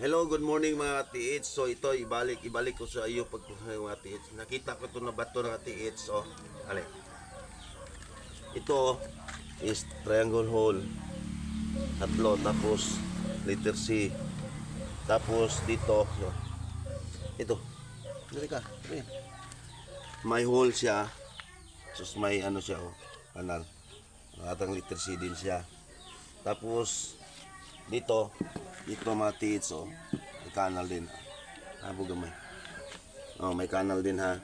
Hello, good morning mga TH. So ito, ibalik, ibalik ko sa iyo pag mga TH. Nakita ko ito na bato ng TH. So, ali. Ito is triangle hole. Tatlo, tapos letter C. Tapos dito, no. ito. Dali ka. Ayan. May hole siya. Tapos may ano siya, oh, kanal. Atang letter C din siya. Tapos, dito, dito mga tits, oh. May kanal din. Habo gamay. Oh, may kanal din ha.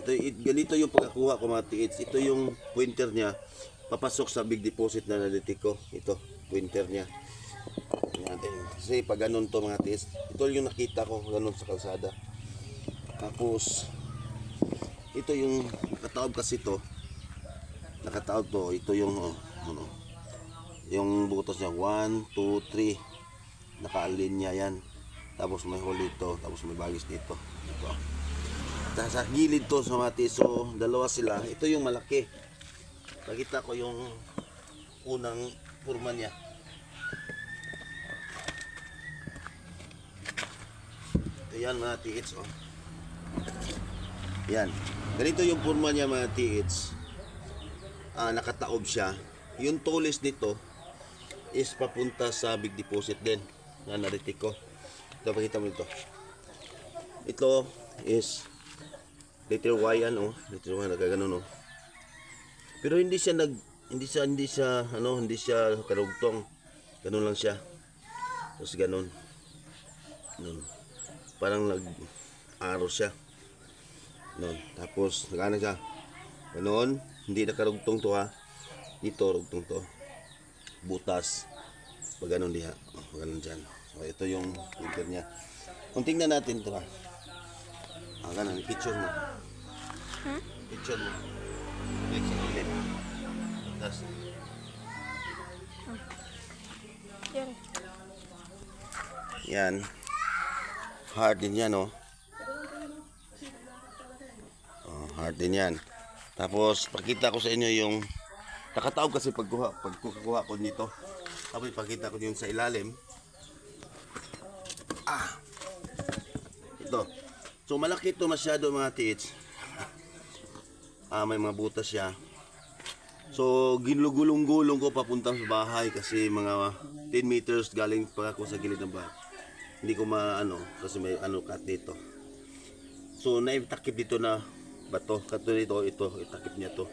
Ito, it, ganito yung pagkakuha ko mga tits. Ito yung pointer niya. Papasok sa big deposit na nalitik ko. Ito, pointer niya. Eh, Kasi pag ganun to mga tits, ito yung nakita ko ganun sa kalsada. Tapos, ito yung nakataob kasi to. Nakataob to. Ito yung, oh, ano, yung butas niya 1, 2, 3 nakalinya yan. Tapos may hole dito tapos may bagis dito. Ito. Tapos sa gilid to sa mati so dalawa sila. Ito yung malaki. Nakita ko yung unang purma niya. Ito yan mga tiits oh. yan. Ganito yung purma niya mga tiits. Ah, nakataob siya. Yung tulis nito is papunta sa big deposit din na naritik ko. Ito, pakita mo ito. Ito is letter Y yan, oh. Letter Y, nagkaganon, oh. Pero hindi siya nag, hindi siya, hindi siya, ano, hindi siya karugtong. Ganun lang siya. Tapos ganun. Ganun. Parang nag-aro siya. Ganun. Tapos, nagana siya. Ganun. Hindi nakarugtong to, ha. Dito, rugtong to butas pag ganun diha pag ganun dyan. So ito yung printer niya. Kung tingnan natin ito ha ah ganun. Picture mo. Picture mo. Click sa gilid tapos Yan. yan. Hard din yan oh. Oh hard din yan. Tapos pakita ko sa inyo yung nakataob kasi pagkuha pagkukuha ko nito tapos ipakita ko yung sa ilalim. Ah. Ito. So malaki ito masyado mga tits. Ah may mga butas siya. So ginulugulong-gulong ko papunta sa bahay kasi mga 10 meters galing pa ako sa gilid ng bahay. Hindi ko maano kasi may ano cut dito. So naitakip dito na bato. Kato dito ito itakip niya to.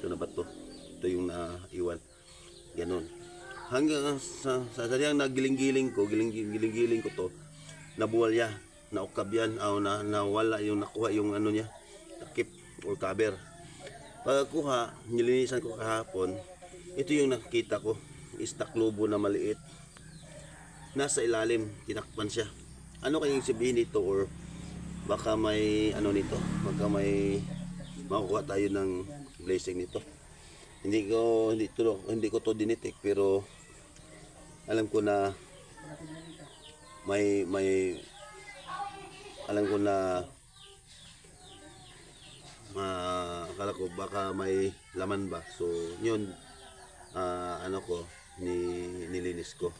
Ito na bato. Ito yung naiwan. Ganun hanggang sa sa sadyang nagiling-giling ko giling giling-giling ko to nabuwalya naukab yan o na nawala yung nakuha yung ano niya takip or cover. Pagkuha nilinisan ko kahapon ito yung nakita ko istak lobo na maliit. Nasa ilalim tinakpan siya. Ano kayang sabihin nito or baka may ano nito baka may makukuha tayo ng blessing nito? Hindi ko hindi to hindi ko to dinitik pero alam ko na may may alam ko na ma akala ko baka may laman ba. So yun ah, ano ko ni nilinis ko.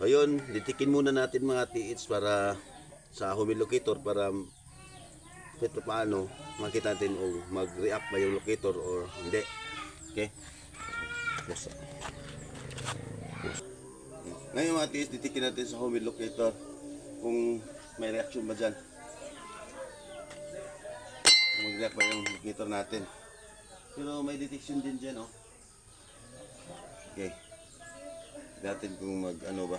Ayun ditikin muna natin mga tiits para sa humilocator para kahit pa paano makita natin o mag-react ba yung locator or hindi. Okay? Yes. Ngayon mga tiis ditikin natin sa home locator kung may reaction ba dyan. Mag-react ba yung locator natin? Pero may detection din dyan oh. Okay. Natin kung mag ano ba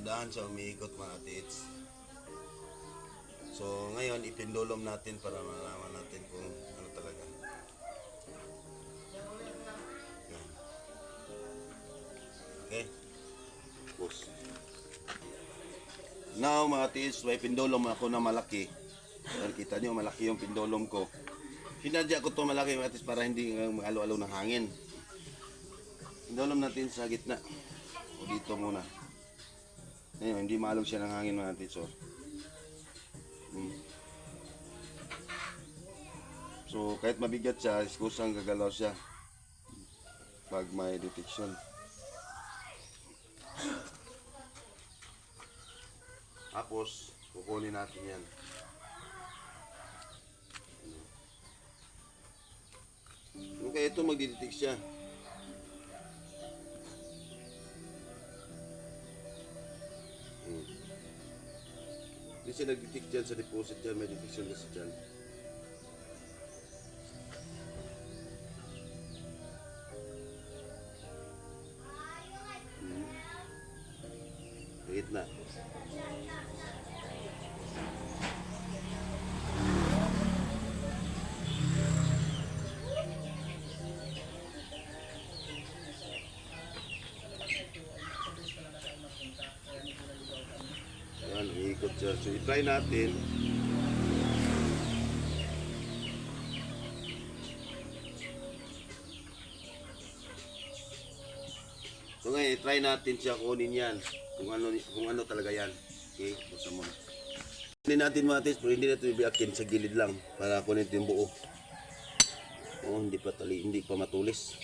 Dandahan siya umiikot mga tits. So ngayon, ipindulom natin para malaman natin kung ano talaga. Okay? Push. Now, mga tis, may pindolom ako na malaki. Yan, kita nyo, malaki yung pindolom ko. Sinadya ko to malaki, mga tis, para hindi mag-alo-alo ng hangin. Pindolom natin sa gitna. O dito muna. Ngayon, hindi maalog siya ng hangin, mga tis. So, Hmm. so kahit mabigat siya, iskusang gagalaw siya. Pag may detection. Tapos, kukunin natin yan. Kaya ito magdidetect siya? Siya nag-detect dyan sa deposit dyan. May kasi dyan. Siya. So, i-try natin. So ngayon, i-try natin siya kunin yan. Kung ano, kung ano talaga yan. Okay, basta mo. Hindi natin matis, pero hindi natin ibiakin sa gilid lang para kunin ito yung buo. Oh, hindi pa tali, hindi pa matulis.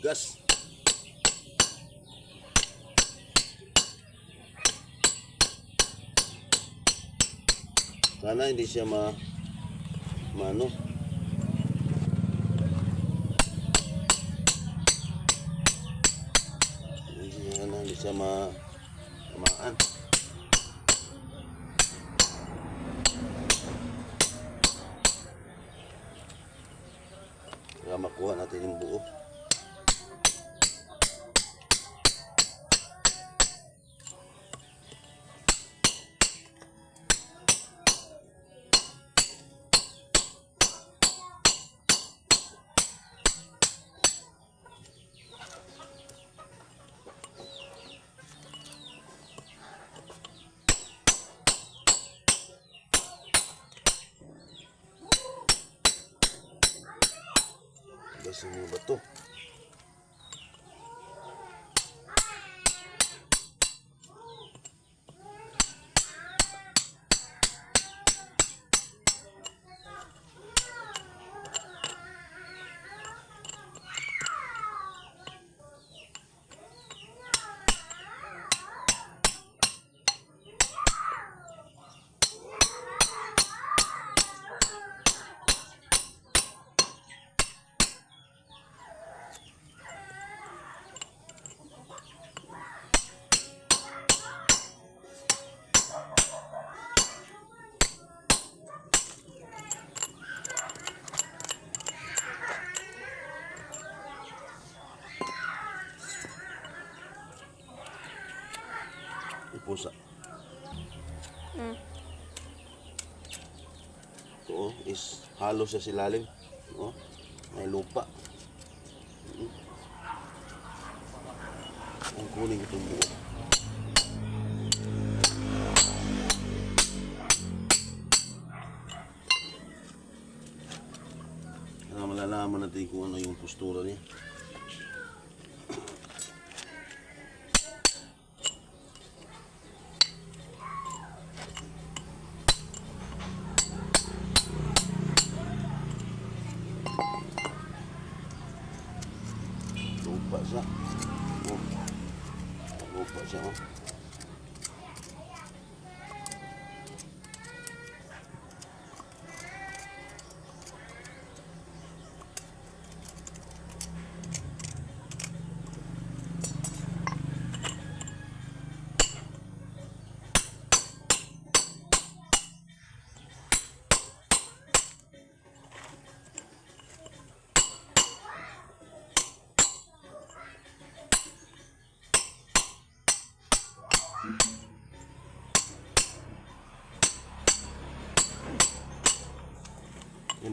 Gas. Sana hindi siya ma maano. Sana hindi siya ma tamaan. Para makuha natin yung buo. Ba to? Ito oh, is halo siya silalim. Oh, may lupa. Mm. Ang kuning itong buo. Kaya malalaman natin kung ano yung postura niya.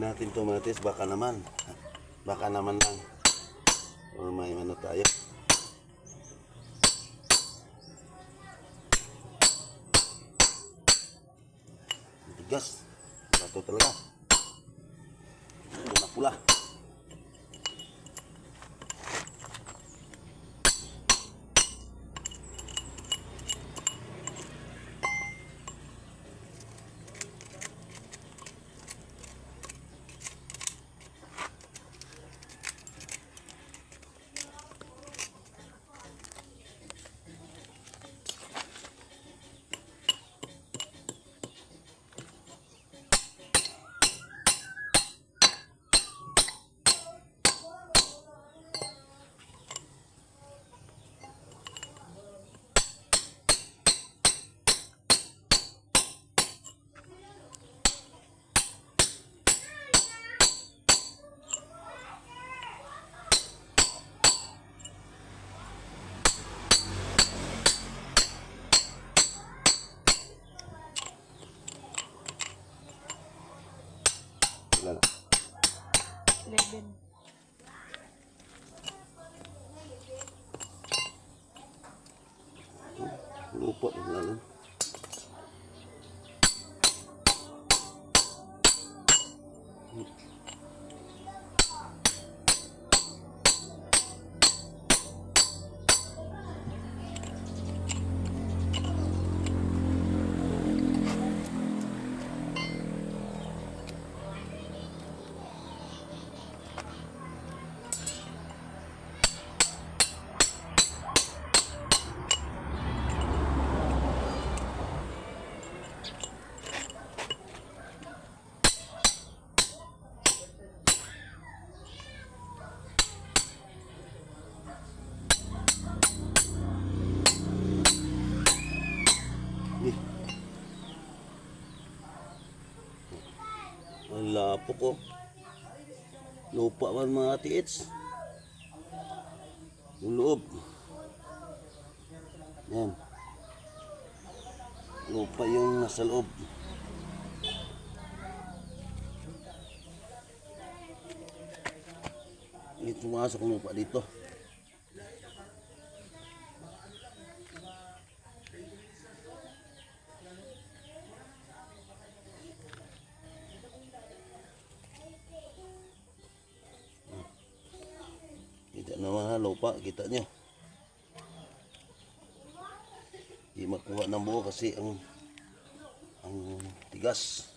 Hindi natin tomatis, baka naman. Baka naman lang. Or may ano tayo. Tigas. Bato talaga. Ito na pula. Lapo ko. Lupa man mga tiits. Yung loob. Yan. Lupa yung nasa loob. Pumasok ng lupa dito. Kita naman ha, lupa, kita nyo. Di makuha ng buo kasi ang ang tigas.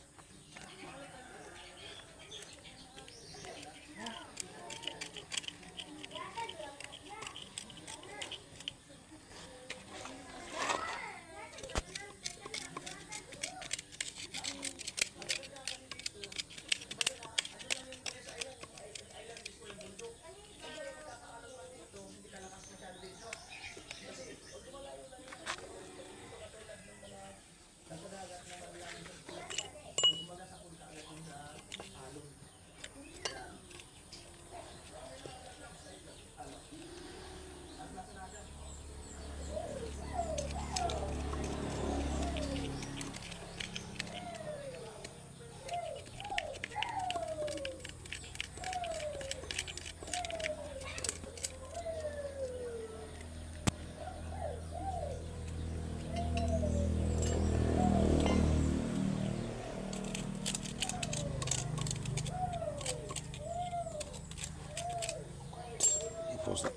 Post na.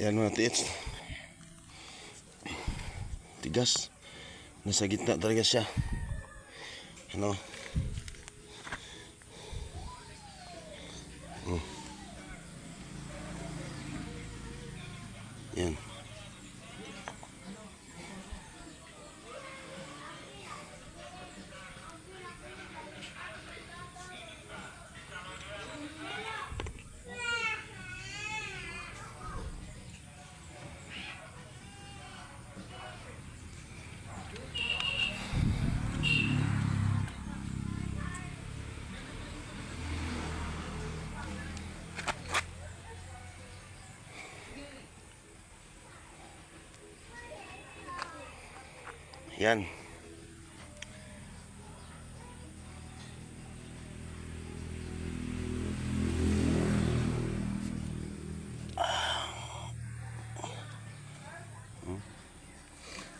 Yan mga tiits. Tigas. Nasa gitna talaga siya. Ano? Hmm. Yan. Yan.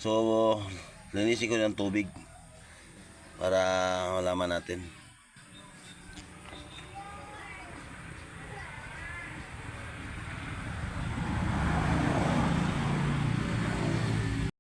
So, linisin ko ng tubig. Para malaman natin.